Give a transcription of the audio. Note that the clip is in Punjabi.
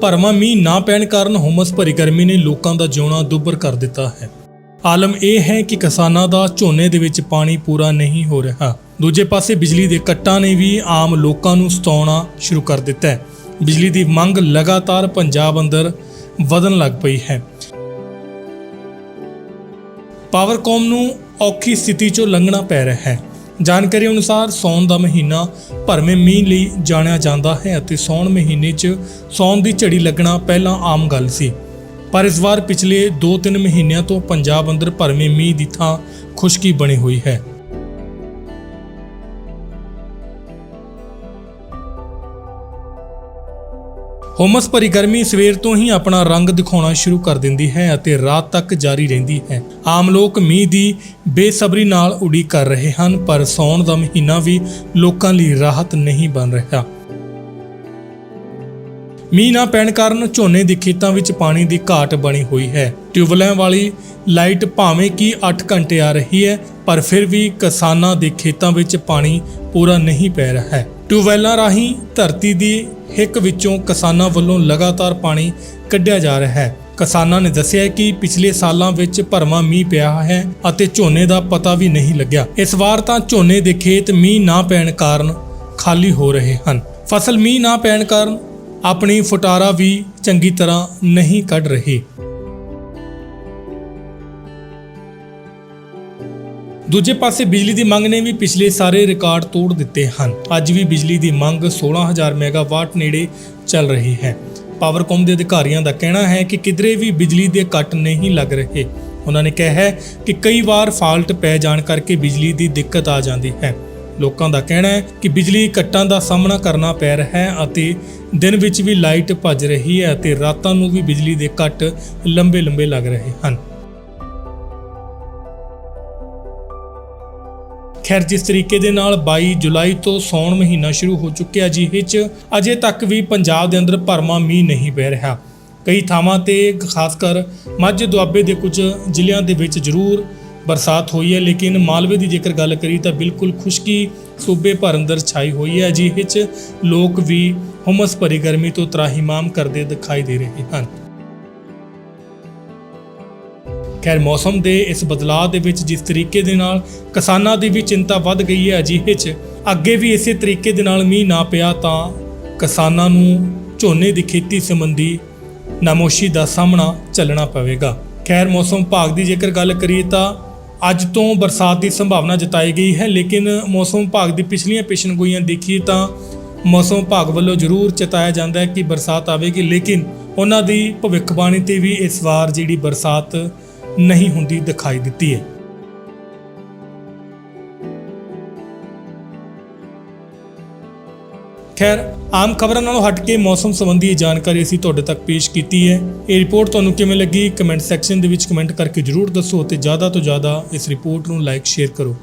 ਭਰਵਾਂ ਮੀਂਹ ਨਾ ਪੈਣ ਕਾਰਨ ਹੁਮਸ ਭਰੀ ਗਰਮੀ ਨੇ ਲੋਕਾਂ ਦਾ ਜਿਉਣਾ ਦੁੱਭਰ ਕਰ ਦਿੱਤਾ ਹੈ। ਆਲਮ ਇਹ ਹੈ ਕਿ ਕਿਸਾਨਾਂ ਦਾ ਝੋਨੇ ਦੇ ਵਿੱਚ ਪਾਣੀ ਪੂਰਾ ਨਹੀਂ ਹੋ ਰਿਹਾ। ਦੂਜੇ ਪਾਸੇ ਬਿਜਲੀ ਦੇ ਕੱਟਾਂ ਨੇ ਵੀ ਆਮ ਲੋਕਾਂ ਨੂੰ ਸਤਾਉਣਾ ਸ਼ੁਰੂ ਕਰ ਦਿੱਤਾ ਹੈ। ਬਿਜਲੀ ਦੀ ਮੰਗ ਲਗਾਤਾਰ ਪੰਜਾਬ ਅੰਦਰ ਵਧਣ ਲੱਗ ਪਈ ਹੈ। ਪਾਵਰਕੌਮ ਨੂੰ ਔਖੀ ਸਥਿਤੀ ਚੋਂ ਲੰਘਣਾ ਪੈ ਰਿਹਾ ਹੈ। ਜਾਣਕਾਰੀ ਅਨੁਸਾਰ ਸੌਣ ਦਾ ਮਹੀਨਾ ਭਰਵੇਂ ਮੀਂਹ ਲਈ ਜਾਣਿਆ ਜਾਂਦਾ ਹੈ ਅਤੇ ਸੌਣ ਮਹੀਨੇ 'ਚ ਸੌਣ ਦੀ ਝੜੀ ਲੱਗਣਾ ਪਹਿਲਾਂ ਆਮ ਗੱਲ ਸੀ। ਪਰ ਇਸ ਵਾਰ ਪਿਛਲੇ 2-3 ਮਹੀਨਿਆਂ ਤੋਂ ਪੰਜਾਬ ਅੰਦਰ ਭਰਵੇਂ ਮੀਂਹ ਦੀ ਥਾਂ ਖੁਸ਼ਕੀ ਬਣੀ ਹੋਈ ਹੈ। ਹੁਮਸ ਭਰੀ ਗਰਮੀ ਸਵੇਰ ਤੋਂ ਹੀ ਆਪਣਾ ਰੰਗ ਦਿਖਾਉਣਾ ਸ਼ੁਰੂ ਕਰ ਦਿੰਦੀ ਹੈ ਅਤੇ ਰਾਤ ਤੱਕ ਜਾਰੀ ਰਹਿੰਦੀ ਹੈ। ਆਮ ਲੋਕ ਮੀਂਹ ਦੀ ਬੇਸਬਰੀ ਨਾਲ ਉਡੀਕ ਕਰ ਰਹੇ ਹਨ, ਪਰ ਸੌਣ ਦਾ ਮਹੀਨਾ ਵੀ ਲੋਕਾਂ ਲਈ ਰਾਹਤ ਨਹੀਂ ਬਣ ਰਿਹਾ। ਮੀਂਹ ਨਾ ਪੈਣ ਕਾਰਨ ਝੋਨੇ ਦੇ ਖੇਤਾਂ ਵਿੱਚ ਪਾਣੀ ਦੀ ਘਾਟ ਬਣੀ ਹੋਈ ਹੈ। ਟਿਊਬਵੈਲਾਂ ਵਾਲੀ ਲਾਈਟ ਭਾਵੇਂ ਕਿ 8 ਘੰਟੇ ਆ ਰਹੀ ਹੈ, ਪਰ ਫਿਰ ਵੀ ਕਿਸਾਨਾਂ ਦੇ ਖੇਤਾਂ ਵਿੱਚ ਪਾਣੀ ਪੂਰਾ ਨਹੀਂ ਪੈ ਰਿਹਾ ਹੈ। ਟਿਊਬਵੈੱਲਾਂ ਰਾਹੀਂ ਧਰਤੀ ਦੀ ਹਿੱਕ ਵਿੱਚੋਂ ਕਿਸਾਨਾਂ ਵੱਲੋਂ ਲਗਾਤਾਰ ਪਾਣੀ ਕੱਢਿਆ ਜਾ ਰਿਹਾ ਹੈ। ਕਿਸਾਨਾਂ ਨੇ ਦੱਸਿਆ ਕਿ ਪਿਛਲੇ ਸਾਲਾਂ ਵਿੱਚ ਭਰਵਾਂ ਮੀਂਹ ਪਿਆ ਹੈ ਅਤੇ ਝੋਨੇ ਦਾ ਪਤਾ ਵੀ ਨਹੀਂ ਲੱਗਿਆ। ਇਸ ਵਾਰ ਤਾਂ ਝੋਨੇ ਦੇ ਖੇਤ ਮੀਂਹ ਨਾ ਪੈਣ ਕਾਰਨ ਖਾਲੀ ਹੋ ਰਹੇ ਹਨ। ਫਸਲ ਮੀਂਹ ਨਾ ਪੈਣ ਕਾਰਨ ਆਪਣੀ ਫੁਟਾਰਾ ਵੀ ਚੰਗੀ ਤਰ੍ਹਾਂ ਨਹੀਂ ਕੱਢ ਰਹੀ। ਦੂਜੇ ਪਾਸੇ ਬਿਜਲੀ ਦੀ ਮੰਗ ਨੇ ਵੀ ਪਿਛਲੇ ਸਾਰੇ ਰਿਕਾਰਡ ਤੋੜ ਦਿੱਤੇ ਹਨ। ਅੱਜ ਵੀ ਬਿਜਲੀ ਦੀ ਮੰਗ 16000 ਮੈਗਾਵਾਟ ਨੇੜੇ ਚੱਲ ਰਹੀ ਹੈ। ਪਾਵਰਕੌਮ ਦੇ ਅਧਿਕਾਰੀਆਂ ਦਾ ਕਹਿਣਾ ਹੈ ਕਿ ਕਿਧਰੇ ਵੀ ਬਿਜਲੀ ਦੇ ਕੱਟ ਨਹੀਂ ਲੱਗ ਰਹੇ। ਉਹਨਾਂ ਨੇ ਕਿਹਾ ਹੈ ਕਿ ਕਈ ਵਾਰ ਫਾਲਟ ਪੈ ਜਾਣ ਕਰਕੇ ਬਿਜਲੀ ਦੀ ਦਿੱਕਤ ਆ ਜਾਂਦੀ ਹੈ। ਲੋਕਾਂ ਦਾ ਕਹਿਣਾ ਹੈ ਕਿ ਬਿਜਲੀ ਕੱਟਾਂ ਦਾ ਸਾਹਮਣਾ ਕਰਨਾ ਪੈ ਰਿਹਾ ਹੈ ਅਤੇ ਦਿਨ ਵਿੱਚ ਵੀ ਲਾਈਟ ਭੱਜ ਰਹੀ ਹੈ ਅਤੇ ਰਾਤਾਂ ਨੂੰ ਵੀ ਬਿਜਲੀ ਦੇ ਕੱਟ ਲੰਬੇ ਲੰਬੇ ਲੱਗ ਰਹੇ ਹਨ। ਖੈਰ, ਜਿਸ ਤਰੀਕੇ ਦੇ ਨਾਲ 22 ਜੁਲਾਈ ਤੋਂ ਸੌਣ ਮਹੀਨਾ ਸ਼ੁਰੂ ਹੋ ਚੁੱਕਿਆ ਜਿਹੇ ਚ ਅਜੇ ਤੱਕ ਵੀ ਪੰਜਾਬ ਦੇ ਅੰਦਰ ਭਰਮਾ ਮੀਂਹ ਨਹੀਂ ਪੈ ਰਿਹਾ। ਕਈ ਥਾਵਾਂ ਤੇ, ਖਾਸ ਕਰ ਮੱਝ ਦੁਆਬੇ ਦੇ ਕੁਝ ਜ਼ਿਲ੍ਹਿਆਂ ਦੇ ਵਿੱਚ ਜ਼ਰੂਰ ਬਰਸਾਤ ਹੋਈ ਹੈ, ਲੇਕਿਨ ਮਾਲਵੇ ਦੀ ਜੇਕਰ ਗੱਲ ਕਰੀ ਤਾਂ ਬਿਲਕੁਲ ਖੁਸ਼ਕੀ ਸੂਬੇ ਭਰ ਅੰਦਰ ਛਾਈ ਹੋਈ ਹੈ ਜਿਹੇ ਚ ਲੋਕ ਵੀ ਹੁਮਸ ਭਰੀ ਗਰਮੀ ਤੋਂ ਤਰਾਹੀਮਾਮ ਕਰਦੇ ਦਿਖਾਈ ਦੇ ਰਹੇ ਹਨ। ਖੈਰ, ਮੌਸਮ ਦੇ ਇਸ ਬਦਲਾਅ ਦੇ ਵਿੱਚ ਜਿਸ ਤਰੀਕੇ ਦੇ ਨਾਲ ਕਿਸਾਨਾਂ ਦੀ ਵੀ ਚਿੰਤਾ ਵੱਧ ਗਈ ਹੈ ਅਜਿਹੇ 'ਚ, ਅੱਗੇ ਵੀ ਇਸੇ ਤਰੀਕੇ ਦੇ ਨਾਲ ਮੀਂਹ ਨਾ ਪਿਆ ਤਾਂ ਕਿਸਾਨਾਂ ਨੂੰ ਝੋਨੇ ਦੀ ਖੇਤੀ ਸੰਬੰਧੀ ਨਾਮੋਸ਼ੀ ਦਾ ਸਾਹਮਣਾ ਚੱਲਣਾ ਪਵੇਗਾ। ਖੈਰ, ਮੌਸਮ ਵਿਭਾਗ ਦੀ ਜੇਕਰ ਗੱਲ ਕਰੀਏ ਤਾਂ ਅੱਜ ਤੋਂ ਬਰਸਾਤ ਦੀ ਸੰਭਾਵਨਾ ਜਤਾਈ ਗਈ ਹੈ, ਲੇਕਿਨ ਮੌਸਮ ਵਿਭਾਗ ਦੀ ਪਿਛਲੀਆਂ ਪੇਸ਼ਨਗੋਈਆਂ ਦੇਖੀਏ ਤਾਂ ਮੌਸਮ ਵਿਭਾਗ ਵੱਲੋਂ ਜ਼ਰੂਰ ਚੇਤਾਇਆ ਜਾਂਦਾ ਹੈ ਕਿ ਬਰਸਾਤ ਆਵੇਗੀ, ਲੇਕਿਨ ਉਹਨਾਂ ਦੀ ਭਵਿੱਖਬਾਣੀ ਤੇ ਵੀ ਇਸ ਵਾਰ ਜਿਹੜੀ ਬਰਸਾਤ ਨਹੀਂ ਹੁੰਦੀ ਦਿਖਾਈ ਦਿੱਤੀ ਹੈ। ਖੈਰ, ਆਮ ਖਬਰਾਂ ਨਾਲੋਂ ਹਟ ਕੇ ਮੌਸਮ ਸੰਬੰਧੀ ਜਾਣਕਾਰੀ ਅਸੀਂ ਤੁਹਾਡੇ ਤੱਕ ਪੇਸ਼ ਕੀਤੀ ਹੈ। ਇਹ ਰਿਪੋਰਟ ਤੁਹਾਨੂੰ ਕਿਵੇਂ ਲੱਗੀ? ਕਮੈਂਟ ਸੈਕਸ਼ਨ ਦੇ ਵਿੱਚ ਕਮੈਂਟ ਕਰਕੇ ਜਰੂਰ ਦੱਸੋ ਤੇ ਜ਼ਿਆਦਾ ਤੋਂ ਜ਼ਿਆਦਾ ਇਸ ਰਿਪੋਰਟ ਨੂੰ ਲਾਈਕ, ਸ਼ੇਅਰ ਕਰੋ।